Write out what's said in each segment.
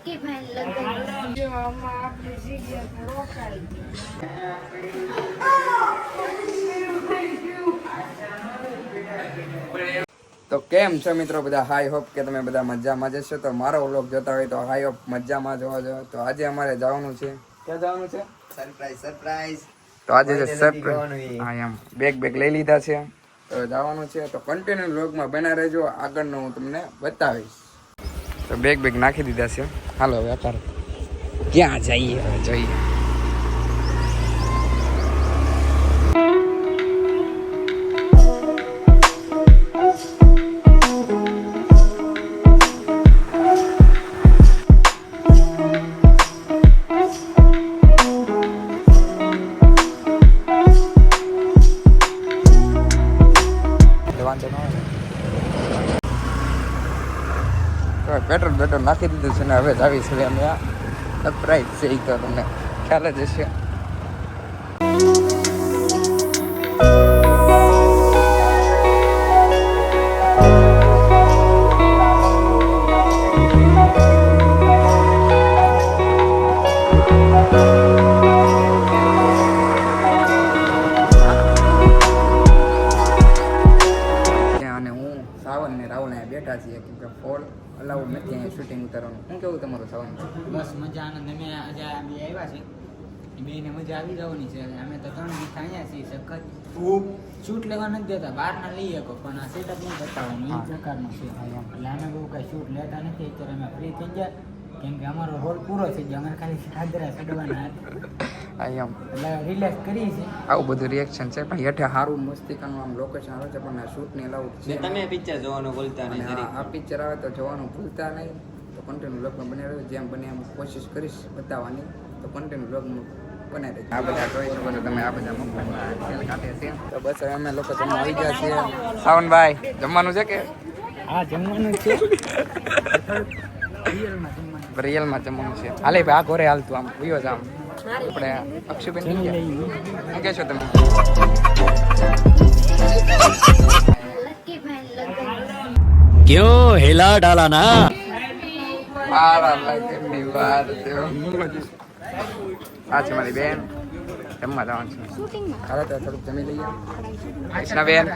Lucky ભાઈ લગ્ન? જો આમાં આપણી જગ્યા રોકાઈ તો કેમ છો મિત્રો બધા? હાઈ હોપ કે તમે બધા મજામાં જશો તો મારો વ્લોગ જોતા હોય તો હાઈ હોપ મજામાં જોવા જો તો આજે અમારે જવાનું છે. ક્યાં જવાનું છે? સરપ્રાઈઝ સરપ્રાઈઝ તો આજે જે સરપ્રાઈઝ હા એમ બેગ બેગ લઈ લીધા છે. તો જવાનું છે. તો કન્ટિન્યુ વ્લોગમાં બના રહેજો. આગળનું હું તમને બતાવીશ. તો બેગ બેગ નાખી દીધા છે. હાલો અકાર ક્યાં જઈએ? હવે જોઈએ. નાખી દીધું છે ને હવે આવી છે અમે આ સરપ્રાઈઝ છે એ તો તમને ખ્યાલ જ હશે. બેઠા છીએ કેમ કે ફોલ અલાઉડ નથી અહીંયા શૂટિંગ ઉતારવાનું શું કેવું તમારું છે બસ મજા આનંદ અમે આજે બે આવ્યા છે? બે ને મજા આવી જવાની છે. અમે તો ત્રણ દિવસ અહીંયા છીએ સખત. શૂટ લેવા નથી દેતા. બહાર ના લઈ શકો પણ આ સેટઅપ નહીં બતાવવાનું એ હા. પ્રકારનું છે. એટલે અમે બહુ કઈ શૂટ લેતા નથી. અત્યારે અમે ફ્રી થઈ ગયા. કેમ કે અમારો રોલ પૂરો થઈ ગયો અમારે ખાલી સાદરા ચડવાના હતા. અહીંયા એટલે રિલેક્સ કરી છે. આવું બધું રિએક્શન છે. પણ હેઠે સારું મસ્તીકાનું આમ લોકેશન આવે છે પણ શૂટની અલાઉડ છે તમે પિક્ચર જોવાનું ભૂલતા નહીં આ પિક્ચર આવે તો જોવાનું ભૂલતા નહીં. તો કન્ટેન્ટ બ્લોગમાં બને રહ્યો જેમ બને એમ કોશિશ કરીશ બતાવવાની. તો કન્ટેન્ટ બ્લોગનું બને રહેજો આ બધા જોઈ શકો છો તમે આ બધા મોબાઈલમાં ખેલ કાઢે છે. તો બસ હવે અમે લોકો જમવા આવી ગયા છીએ. સાવનભાઈ જમવાનું છે કે? હા જમવાનું છે. રિયલમાં જમવાનું છે. હાલે ભાઈ આ ઘોરે હાલતું આમ ઉયો જ આમ. આપણે અક્ષુબેન શું કહેશો તમે? ક્યો હેલા ડાલા ના? આ છે મારી બેન. જમવા જવાનું છે. ખાલે તો થોડુંક જમી લઈએ. કૃષ્ણા બેન.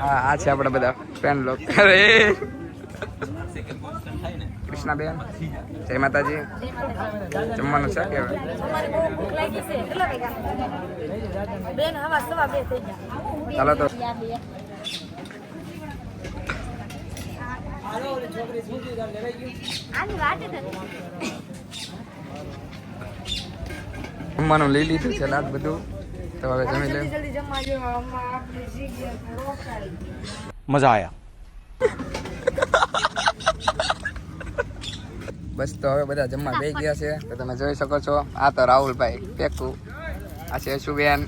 હા આ છે આપણે બધા ફ્રેન્ડ લોકો. અરે. કૃષ્ણાબેન જય માતાજી. જમવાનું છે કે હવે? બેન હવા સવા બે થઈ ગયા. ચાલો તો. જમવાનું લઈ લીધું છે લાગ બધું. તો હવે જમી લે. મજા જમવા બસ તો હવે બધા જમવા બે ગયા છે. તો તમે જોઈ શકો છો આ તો રાહુલભાઈ પેકુ આ છે સુબેન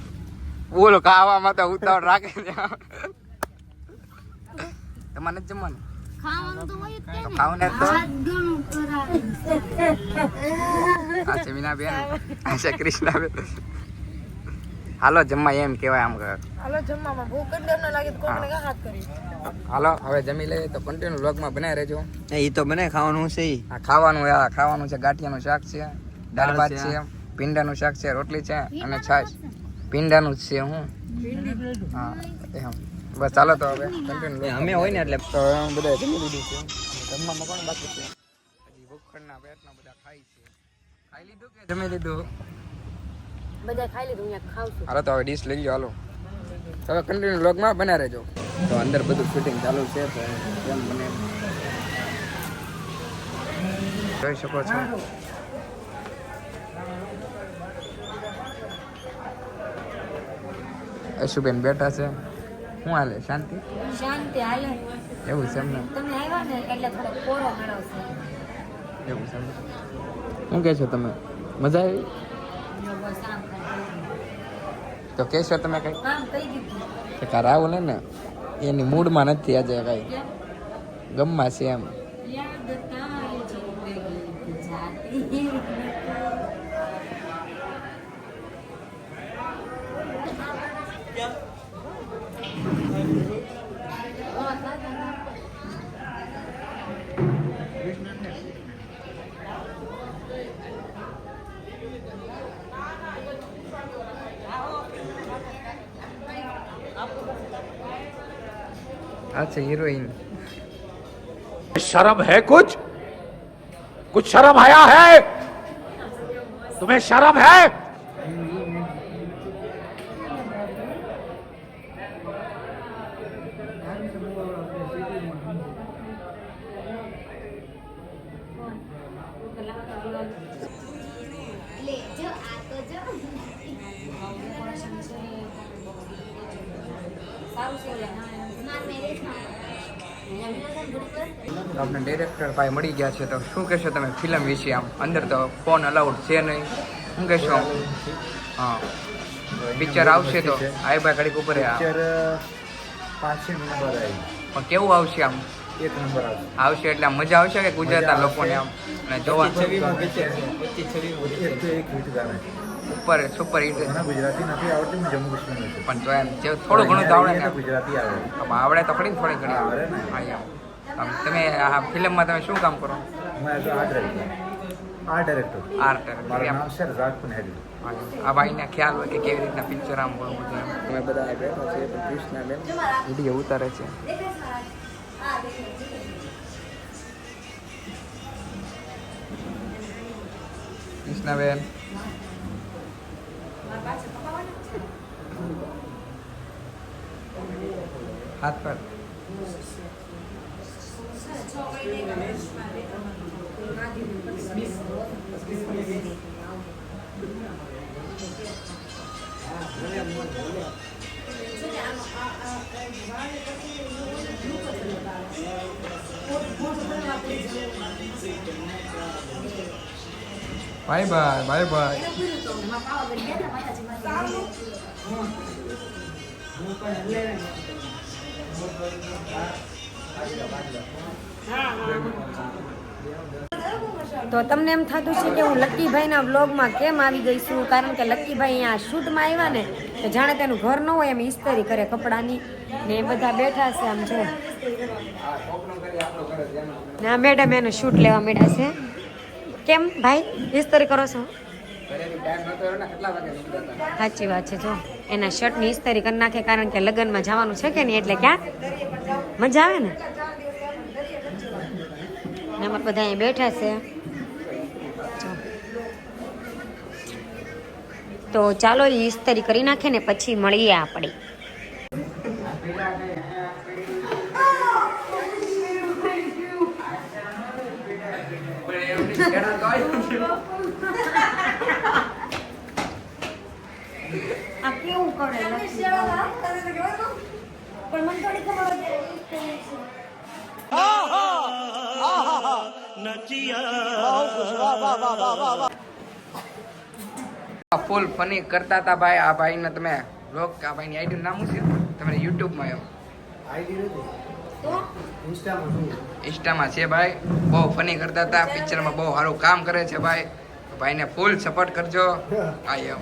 બોલો ખાવામાં તો ઉતાવળ રાખે છે તમારે જ જમવાનું? ખાવાનું તો આ છે મીનાબેન આ છે કૃષ્ણાબેન. હાલો જમવા એમ કહેવાય આમ કે હાલો જમવામાં ભૂખ જ એમને લાગે તો કોકને કા હાથ કરી? હાલો હવે જમી લઈએ તો કન્ટિન્યુ વ્લોગમાં બનાવી રહેજો. એ તો બને ખાવાનું છે ઈ. આ ખાવાનું આ ખાવાનું છે ગાંઠિયાનું શાક છે દાળ ભાત છે ભીંડાનું પીંડાનું શાક છે રોટલી છે અને છાશ. પીંડાનું જ છે હું. હા એમ. બસ ચાલો તો હવે કન્ટિન્યુ અમે હોય ને એટલે તો હું અમે બધા જમી લીધું છે. જમવામાં કોણ બાકી છે? હજી ભૂખડના પેટના બધા ખાય છે. ખાઈ લીધું કે જમી લીધું? બધા ખાઈ લીધું અહીંયા ખાવશું હાલો તો હવે ડીશ લઈ લો હાલો. હવે કન્ટિન્યુ વ્લોગમાં બના રહેજો. તો અંદર બધું શૂટિંગ ચાલુ છે તો કેમ એમ. જોઈ શકો છો. અશુબેન બેઠા છે. શું હાલે શાંતિ? શાંતિ હાલે. એવું છે એમને તમે આવ્યા ને એટલે થોડો કોરો મેળવશે એવું છે શું કહે છો તમે? મજા આવી? તો કહેશો તમે કંઈ? આમ કહી દીધું. કા રાહુલ હે ને એની મૂડમાં નથી આજે કાંઈ. ગમમાં છે એમ. આ છે હિરોઈન शर्म है कुछ कुछ शर्म आया है तुम्हें शर्म है આપણે ડિરેક્ટર ભાઈ મળી ગયા છે. તો શું કહેશો તમે? ફિલ્મ વિશે આમ. અંદર તો ફોન અલાઉડ છે નહીં. શું કહેશો હા. પિક્ચર આવશે તો. આય ભાઈ ઘડીક ઉપર. પિક્ચર પાંચે નંબર આવી. પણ કેવું આવશે આમ? એક નંબર આવશે. એટલે મજા આવશે કે ગુજરાતના લોકોને આમ? અને જોવા ઉપર સુપર હિટ ગુજરાતી નથી આવડતી હું જમ્મુ કાશ્મીર પણ તો એમ થોડું ઘણું તો આવડે ગુજરાતી આવડે આવડે તો ખરી ને થોડી ઘણી. આવડે ને. એમ આમ તમે આ ફિલ્મમાં તમે શું કામ કરો? હું as art director art director art મારું નામ છે રઝાક પનહેરી આ ભાઈને ખ્યાલ હોય કે કેવી રીતના પિક્ચર આમ બધું અમે બધા બેઠા છે કૃષ્ણ બેન વીડિયો ઉતારે છે. કૃષ્ણાબેન હાથ પર. બાય બાય બાય બાય તો તમને એમ થતું છે કે હું લક્કીભાઈના બ્લોગમાં કેમ આવી ગઈ છું? કારણ કે લક્કીભાઈ અહીંયા શૂટમાં આવ્યા ને, તો જાણે તેનું ઘર ન હોય એમ ઇસ્તરી કરે કપડાની. ને એ બધા બેઠા છે આમ જો. ના મેડમ એનું શૂટ લેવા માંડ્યા છે. કેમ ભાઈ? ઇસ્તરી કરો છો? સાચી વાત છે, જો. એના શર્ટની ઇસ્તરી કરી નાખે કારણ કે લગ્નમાં જવાનું છે કે નહીં એટલે ક્યાં? મજા આવે ને? ને અમારે બધા અહીંયા બેઠા છે. તો ચાલો એ ઇસ્તરી કરી નાખે ને પછી મળીએ આપણે. આ કેવું કરે? પણ મને થોડી ખબર આ ફૂલ ફની કરતા હતા ભાઈ આ ભાઈને તમે લોક આ ભાઈની આઈડી નામ શું છે? તમે યુટ્યુબમાં એમ. ઇન્સ્ટામાં છે ભાઈ. બહુ ફની કરતા હતા પિક્ચરમાં બહુ સારું કામ કરે છે ભાઈ. તો ભાઈને ફૂલ સપોર્ટ કરજો. હા એમ.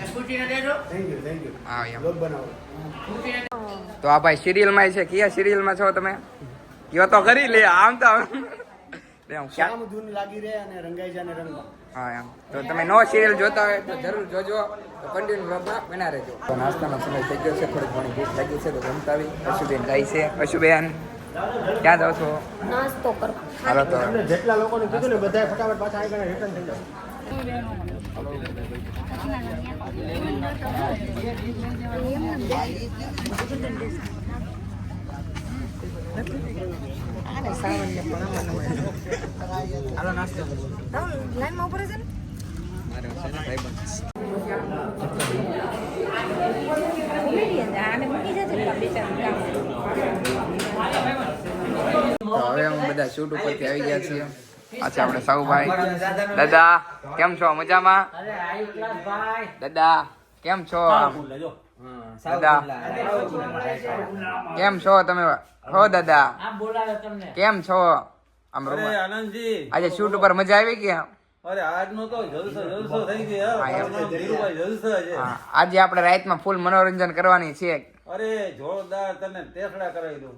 હા એમ. તો આ ભાઈ સિરિયલમાં છે. કયા સિરિયલમાં છો તમે? કયો તો કરી લે આમ તો હું ધૂન લાગી રહે અને રંગાઈ જાય ને હા એમ. તો તમે નો સિરિયલ જોતા હોય તો જરૂર જોજો. તો કન્ટિન્યુ બ્લોગમાં બના રહેજો. તો નાસ્તાનો સમય થઈ ગયો છે થોડી ઘણી ભૂખ લાગી છે તો જમતા આવી. અશુબેન જાય છે. અશુબેન ક્યાં જાઓ છો? નાસ્તો કરો. હાલો તો. જેટલા લોકોને કીધું ને બધાય ફટાફટ પાછા આવી રિટર્ન થઈ જાવ ને છે ને ભાઈબંધ. આને મૂકી જજે પેલા બે ચાર કામ તો હવે અમે બધા શૂટ ઉપરથી આવી ગયા છીએ. આ છે આપણે સાહુભાઈ. દાદા, કેમ છો? મજામાં? દાદા, કેમ છો? દાદા. કેમ છો તમે? હો દાદા. કેમ છો? આમ આનંદજી. આજે શૂટ ઉપર મજા આવી કે? અરે આજનો તો જલસો જલસો થઈ ગયો. આજે આપણે રાતમાં ફૂલ મનોરંજન કરવાની છે. અરે જોરદાર તને ટેસડા કરાવી દઉં.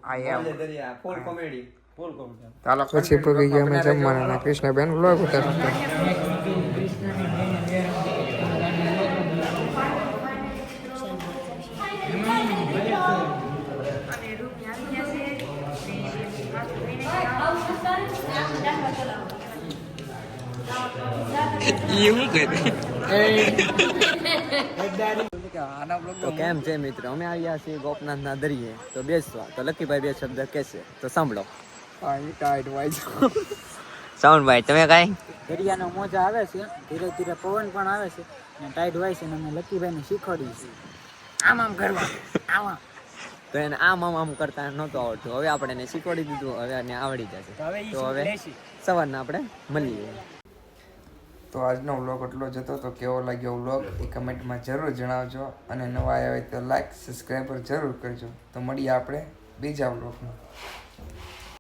ફૂલ કોમેડી ફૂલ કોમેડી ચાલો પછી ભૂગી ગયા અમે જમવાના કૃષ્ણબેન વ્લોગ ઉતારતા બ્લોગ તો કેમ છે મિત્ર? અમે આવ્યા છીએ ગોપનાથના દરિયે. તો બેસવા. તો લકીભાઈ બે શબ્દ કહેશે. તો સાંભળો. ટાઈટ ભાઈ તમે કાંઈ? દરિયાનો મોજા આવે છે. ધીરે ધીરે પવન પણ આવે છે. ને ટાઈટ હોય છે ને અમે લકીભાઈને શીખવાડીએ છીએ. આમ આમ કરવા. આમ આમ. તો એને આમ આમ આમ કરતા નહોતો આવડતું. હવે આપણે એને શીખવાડી દીધું. હવે એને આવડી જશે. તો હવે સવારના આપણે મળીએ. તો આજનો વ્લોગ એટલો જ હતો. તો કેવો લાગ્યો વ્લોગ એ કમેન્ટમાં જરૂર જણાવજો. અને નવા હોય તો લાઈક સબસ્ક્રાઈબર જરૂર કરજો. તો મળીએ આપણે બીજા વ્લોગમાં.